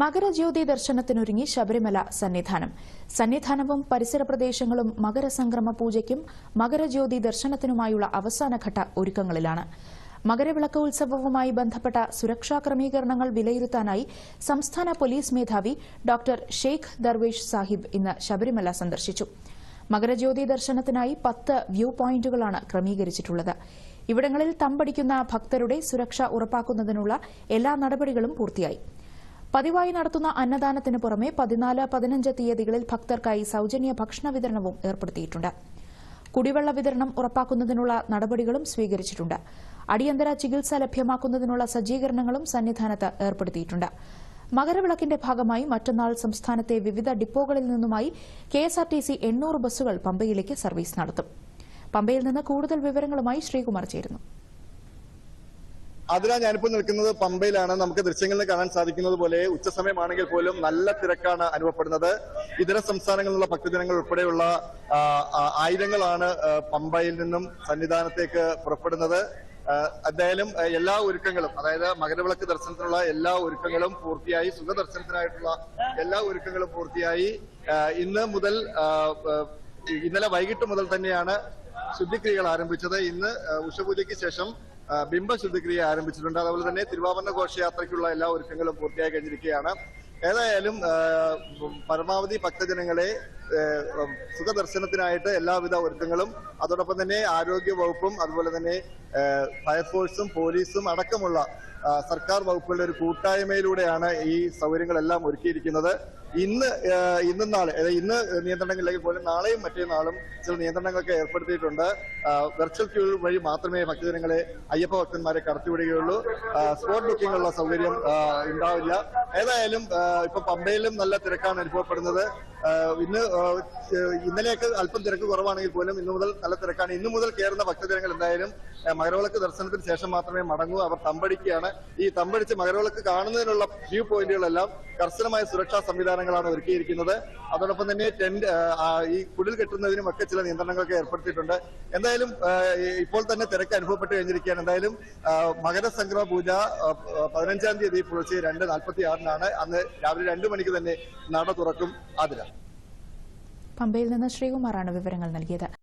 മകരജ്യോതി ദർശനത്തിനൊരുങ്ങി ശബരിമല സന്നിധാനം. സന്നിധാനവും പരിസര പ്രദേശങ്ങളും മകരസംക്രമ പൂജയ്ക്കും മകരജ്യോതി ദർശനത്തിനുമായുള്ള അവസാനഘട്ട ഒരുക്കങ്ങളിലാണ്. മകരവിളക്ക് ഉത്സവവുമായി ബന്ധപ്പെട്ട സുരക്ഷാ ക്രമീകരണങ്ങൾ വിലയിരുത്താനായി സംസ്ഥാന പോലീസ് മേധാവി ഡോക്ടർ ഷെയ്ഖ് ദർവേഷ് സാഹിബ് ഇന്ന് ശബരിമല സന്ദർശിച്ചു. മകരജ്യോതി ദർശനത്തിനായി പത്ത് വ്യൂ പോയിന്റുകളാണ് ക്രമീകരിച്ചിട്ടുള്ളത്. ഇവിടങ്ങളിൽ തമ്പടിക്കുന്ന ഭക്തരുടെ സുരക്ഷ ഉറപ്പാക്കുന്നതിനുള്ള എല്ലാ നടപടികളും പൂർത്തിയായി. പതിവായി നടത്തുന്ന അന്നദാനത്തിന് പുറമെ പതിനാല് പതിനഞ്ച് തീയതികളിൽ ഭക്തർക്കായി സൌജന്യ ഭക്ഷണ വിതരണവും ഏർപ്പെടുത്തിയിട്ടുണ്ട്. കുടിവെള്ള വിതരണം ഉറപ്പാക്കുന്നതിനുള്ള നടപടികളും സ്വീകരിച്ചിട്ടുണ്ട്. അടിയന്തര ചികിത്സ ലഭ്യമാക്കുന്നതിനുള്ള സജ്ജീകരണങ്ങളും സന്നിധാനത്ത് ഏർപ്പെടുത്തിയിട്ടുണ്ട്. മകരവിളക്കിന്റെ ഭാഗമായി മറ്റന്നാൾ സംസ്ഥാനത്തെ വിവിധ ഡിപ്പോകളിൽ നിന്നുമായി കെഎസ്ആർടിസി എണ്ണൂറ് ബസ്സുകൾ പമ്പയിലേക്ക് സർവീസ് നടത്തും. പമ്പയിൽ നിന്ന് കൂടുതൽ വിവരങ്ങളുമായി ശ്രീകുമാർ ചേരുന്നു. അതിനാ ഞാനിപ്പോൾ നിൽക്കുന്നത് പമ്പയിലാണ്. നമുക്ക് ദൃശ്യങ്ങളിൽ കാണാൻ സാധിക്കുന്നത് പോലെ ഉച്ചസമയമാണെങ്കിൽ പോലും നല്ല തിരക്കാണ് അനുഭവപ്പെടുന്നത്. ഇതര സംസ്ഥാനങ്ങളിലുള്ള ഭക്തജനങ്ങൾ ഉൾപ്പെടെയുള്ള ആയിരങ്ങളാണ് പമ്പയിൽ നിന്നും സന്നിധാനത്തേക്ക് പുറപ്പെടുന്നത്. എന്തായാലും എല്ലാ ഒരുക്കങ്ങളും അതായത് മകരവിളക്ക് ദർശനത്തിനുള്ള എല്ലാ ഒരുക്കങ്ങളും പൂർത്തിയായി സുഖദർശനത്തിനായിട്ടുള്ള എല്ലാ ഒരുക്കങ്ങളും പൂർത്തിയായി. ഇന്ന് മുതൽ ഇന്നലെ വൈകിട്ട് മുതൽ തന്നെയാണ് ശുദ്ധിക്രിയകൾ ആരംഭിച്ചത്. ഇന്ന് ഉഷപൂജയ്ക്ക് ശേഷം ബിംബ ശുദ്ധിക്രിയ ആരംഭിച്ചിട്ടുണ്ട്. അതുപോലെ തന്നെ തിരുവാഭരണ ഘോഷയാത്രയ്ക്കുള്ള എല്ലാ ഒരുക്കങ്ങളും പൂർത്തിയായി കഴിഞ്ഞിരിക്കുകയാണ്. ഏതായാലും പരമാവധി ഭക്തജനങ്ങളെ സുഖദർശനത്തിനായിട്ട് എല്ലാവിധ ഒരുക്കങ്ങളും അതോടൊപ്പം തന്നെ ആരോഗ്യ വകുപ്പും അതുപോലെ തന്നെ ഫയർഫോഴ്സും പോലീസും അടക്കമുള്ള സർക്കാർ വകുപ്പുകളുടെ ഒരു കൂട്ടായ്മയിലൂടെയാണ് ഈ സൗകര്യങ്ങളെല്ലാം ഒരുക്കിയിരിക്കുന്നത്. ഇന്ന് ഇന്നും നാളെ ഇന്ന് നിയന്ത്രണങ്ങളിലേക്ക് പോലും നാളെയും മറ്റേനാളും ചില നിയന്ത്രണങ്ങളൊക്കെ ഏർപ്പെടുത്തിയിട്ടുണ്ട്. വെർച്വൽ ക്യൂ വഴി മാത്രമേ ഭക്തജനങ്ങളെ അയ്യപ്പ ഭക്തന്മാരെ കടത്തിവിടുകയുള്ളൂ സ്പോട്ട് ബുക്കിങ്ങുള്ള സൗകര്യം ഉണ്ടാവില്ല. ഏതായാലും ഇപ്പൊ പമ്പയിലും നല്ല തിരക്കാണ് അനുഭവപ്പെടുന്നത്. ഇന്ന് ഇന്നലെയൊക്കെ അല്പം തിരക്ക് കുറവാണെങ്കിൽ പോലും ഇന്നു മുതൽ നല്ല തിരക്കാണ്. ഇന്നു മുതൽ കയറുന്ന ഭക്തജനങ്ങൾ എന്തായാലും മകരവിളക്ക് ദർശനത്തിന് ശേഷം മാത്രമേ മടങ്ങൂ. അവർ തമ്പടിക്കുകയാണ്. ഈ തമ്പടിച്ച് മകരവിളക്ക് കാണുന്നതിനുള്ള വ്യൂ പോയിന്റുകളെല്ലാം കർശനമായ സുരക്ഷാ സംവിധാനങ്ങളാണ് ഒരുക്കിയിരിക്കുന്നത്. അതോടൊപ്പം തന്നെ ടെന്റ് ഈ കുടിൽ കെട്ടുന്നതിനും ഒക്കെ ചില നിയന്ത്രണങ്ങളൊക്കെ ഏർപ്പെടുത്തിയിട്ടുണ്ട്. എന്തായാലും ഇപ്പോൾ തന്നെ തിരക്ക് അനുഭവപ്പെട്ട് കഴിഞ്ഞിരിക്കുകയാണ്. എന്തായാലും മകരസംക്രമ പൂജ പതിനഞ്ചാം തീയതി പുലർച്ചെ രണ്ട് നാൽപ്പത്തി ആറിനാണ് അന്ന് രാവിലെ രണ്ടു മണിക്ക് തന്നെ നട തുറക്കും അതിലാണ് പമ്പയിൽ നിന്ന് ശ്രീകുമാറാണ് വിവരങ്ങൾ നൽകിയത്.